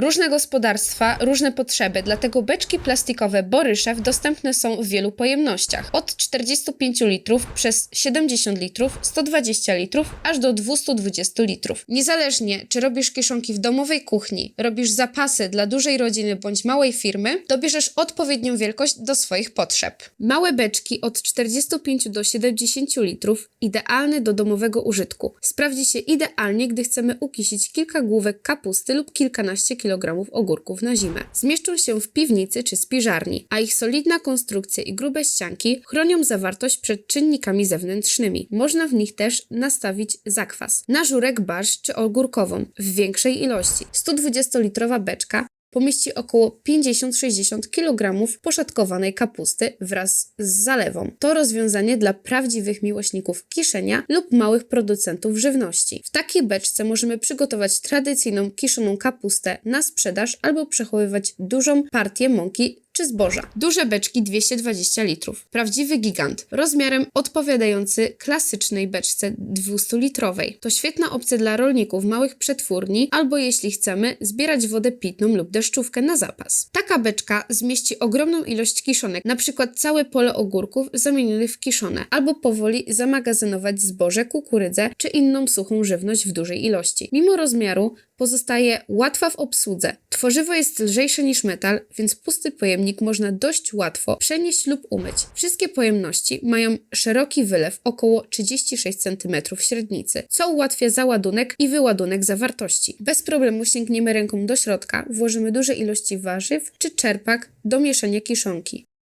Różne gospodarstwa, różne potrzeby, dlatego beczki plastikowe Boryszew dostępne są w wielu pojemnościach. Od 45 litrów przez 70 litrów, 120 litrów, aż do 220 litrów. Niezależnie, czy robisz kieszonki w domowej kuchni, robisz zapasy dla dużej rodziny bądź małej firmy, dobierzesz odpowiednią wielkość do swoich potrzeb. Małe beczki od 45 do 70 litrów, idealne do domowego użytku. Sprawdzi się idealnie, gdy chcemy ukisić kilka główek kapusty lub kilkanaście kilogramów ogórków na zimę. Zmieszczą się w piwnicy czy spiżarni, a ich solidna konstrukcja i grube ścianki chronią zawartość przed czynnikami zewnętrznymi. Można w nich też nastawić zakwas, na żurek barszcz czy ogórkową w większej ilości. 120-litrowa beczka pomieści około 50-60 kg poszatkowanej kapusty wraz z zalewą. To rozwiązanie dla prawdziwych miłośników kiszenia lub małych producentów żywności. W takiej beczce możemy przygotować tradycyjną kiszoną kapustę na sprzedaż albo przechowywać dużą partię mąki czy zboża. Duże beczki 220 litrów. Prawdziwy gigant, rozmiarem odpowiadający klasycznej beczce 200-litrowej. To świetna opcja dla rolników małych przetwórni albo jeśli chcemy zbierać wodę pitną lub deszczówkę na zapas. Taka beczka zmieści ogromną ilość kiszonek, na przykład całe pole ogórków zamienionych w kiszone, albo powoli zamagazynować zboże, kukurydzę czy inną suchą żywność w dużej ilości. Mimo rozmiaru pozostaje łatwa w obsłudze. Tworzywo jest lżejsze niż metal, więc pusty pojemnik można dość łatwo przenieść lub umyć. Wszystkie pojemności mają szeroki wylew około 36 cm średnicy, co ułatwia załadunek i wyładunek zawartości. Bez problemu sięgniemy ręką do środka, włożymy duże ilości warzyw czy czerpak do mieszania kiszonki.